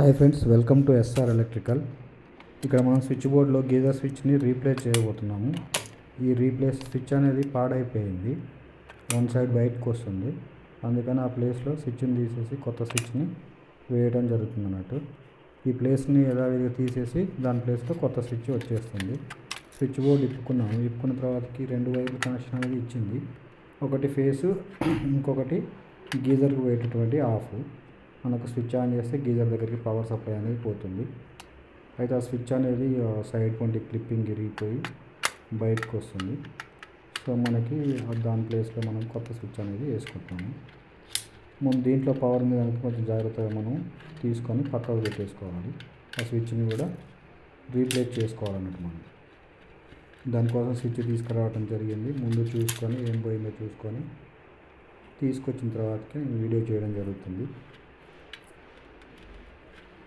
Hi friends welcome to SR electrical ఇక్కడ మనం switch బోర్డ్లో గీజర్ స్విచ్ని రీప్లేస్ చేయబోతున్నాము. ఈ రీప్లేస్ స్విచ్ అనేది పాడైపోయింది. వన్ సైడ్ బయటకు వస్తుంది. అందుకని ఆ ప్లేస్లో స్విచ్ని తీసేసి కొత్త స్విచ్ని వేయడం జరుగుతుంది అన్నట్టు ఈ ప్లేస్ని యథావిధిగా తీసేసి దాని ప్లేస్లో కొత్త స్విచ్ వచ్చేస్తుంది. Switch board ఇప్పుకున్నాము. ఇప్పుకున్న తర్వాతకి రెండు వైపుల కనెక్షన్ అనేది ఇచ్చింది. ఒకటి ఫేసు ఇంకొకటి గీజర్కి పోయేటటువంటి ఆఫ్ మనకు స్విచ్ ఆన్ చేస్తే గీజర్ దగ్గరికి పవర్ సప్లై అనేది పోతుంది. అయితే ఆ స్విచ్ అనేది సైడ్ కొంటి క్లిప్పింగ్ ఇరిగిపోయి బయటకు వస్తుంది. సో మనకి దాని ప్లేస్లో మనం కొత్త స్విచ్ అనేది వేసుకుంటాము. ముందు దీంట్లో పవర్ మీద కొంచెం జాగ్రత్తగా మనం తీసుకొని పక్కకు పెట్టేసుకోవాలి. ఆ స్విచ్ని కూడా రీప్లేస్ చేసుకోవాలన్నట్టు మనం. దానికోసం స్విచ్ తీసుకురావడం జరిగింది. ముందు చూసుకొని ఏం పోయిందో చూసుకొని తీసుకొచ్చిన తర్వాతకి నేను వీడియో చేయడం జరుగుతుంది.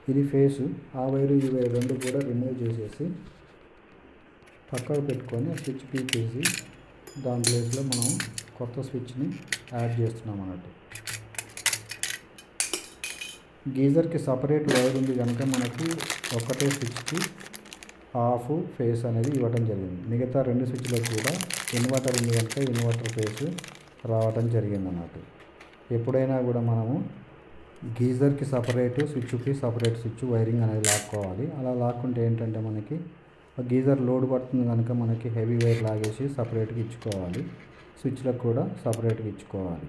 ఇది ఫేసు ఆ వైరు ఈ వైరు రెండు కూడా రిమూవ్ చేసేసి పక్కకు పెట్టుకొని స్విచ్ పీకేసి దాని ప్లేస్లో మనం కొత్త స్విచ్ని యాడ్ చేస్తున్నాం అన్నట్టు. గీజర్కి సపరేట్ వైర్ ఉంది కనుక మనకి ఒకటే స్విచ్కి ఆఫ్ ఫేస్ అనేది ఇవ్వడం జరిగింది. మిగతా రెండు స్విచ్లకు కూడా ఇన్వర్టర్ ఉంది కనుక ఇన్వర్టర్ ఫేస్ రావడం జరిగింది అన్నట్టు ఎప్పుడైనా కూడా మనము గీజర్కి సపరేట్ స్విచ్కి సపరేట్ స్విచ్ వైరింగ్ అనేది లాక్కోవాలి. అలా లాక్కుంటే ఏంటంటే మనకి గీజర్ లోడ్ పడుతుంది కనుక మనకి హెవీ వైర్ లాగేసి సపరేట్గా ఇచ్చుకోవాలి. స్విచ్లకు కూడా సపరేట్గా ఇచ్చుకోవాలి.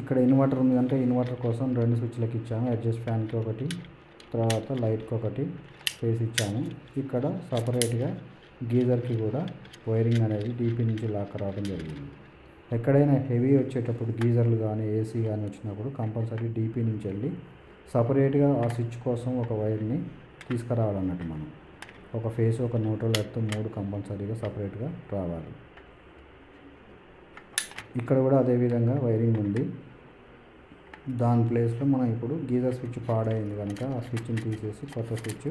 ఇక్కడ ఇన్వర్టర్ ఉంది అంటే ఇన్వర్టర్ కోసం రెండు స్విచ్లకు ఇచ్చాము. అడ్జస్ట్ ఫ్యాన్కి ఒకటి తర్వాత లైట్కి ఒకటి ఫేస్ ఇచ్చాము. ఇక్కడ సపరేట్గా గీజర్కి కూడా వైరింగ్ అనేది డీపీ నుంచి లాక్ రావడం జరిగింది. ఎక్కడైనా హెవీ వచ్చేటప్పుడు గీజర్లు కానీ ఏసీ కానీ వచ్చినప్పుడు కంపల్సరీ డీపీ నుంచి వెళ్ళి సపరేట్గా ఆ స్విచ్ కోసం ఒక వైర్ని తీసుకురావాలన్నట్టు మనం. ఒక ఫేస్ ఒక న్యూట్రల్ ఎర్త్ మూడు కంపల్సరీగా సపరేట్గా రావాలి. ఇక్కడ కూడా అదేవిధంగా వైరింగ్ ఉంది. దాని ప్లేస్లో మనం ఇప్పుడు గీజర్ స్విచ్ పాడైంది కనుక ఆ స్విచ్ని తీసేసి కొత్త స్విచ్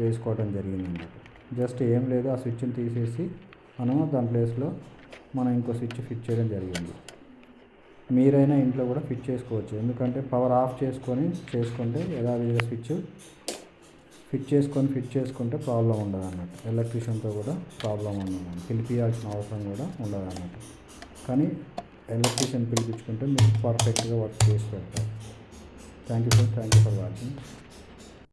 వేసుకోవడం జరిగింది అన్నమాట జస్ట్ ఏం లేదు ఆ స్విచ్ని తీసేసి మనం దాని ప్లేస్లో మనం ఇంకో స్విచ్ ఫిట్ చేయడం జరిగింది. మీరైనా ఇంట్లో కూడా ఫిట్ చేసుకోవచ్చు. ఎందుకంటే పవర్ ఆఫ్ చేసుకొని చేసుకుంటే యథావిధిగా స్విచ్ ఫిట్ చేసుకొని ఫిట్ చేసుకుంటే ప్రాబ్లం ఉండదు అన్నట్టు. ఎలక్ట్రీషియన్తో కూడా ప్రాబ్లం ఉండదు పిలిపియాల్సిన అవసరం కూడా ఉండదు అన్నట్టు. కానీ ఎలక్ట్రీషియన్ పిలిపించుకుంటే మీకు పర్ఫెక్ట్గా వర్క్ చేసి పెడతారు. Thank you sir. Thank you for watching.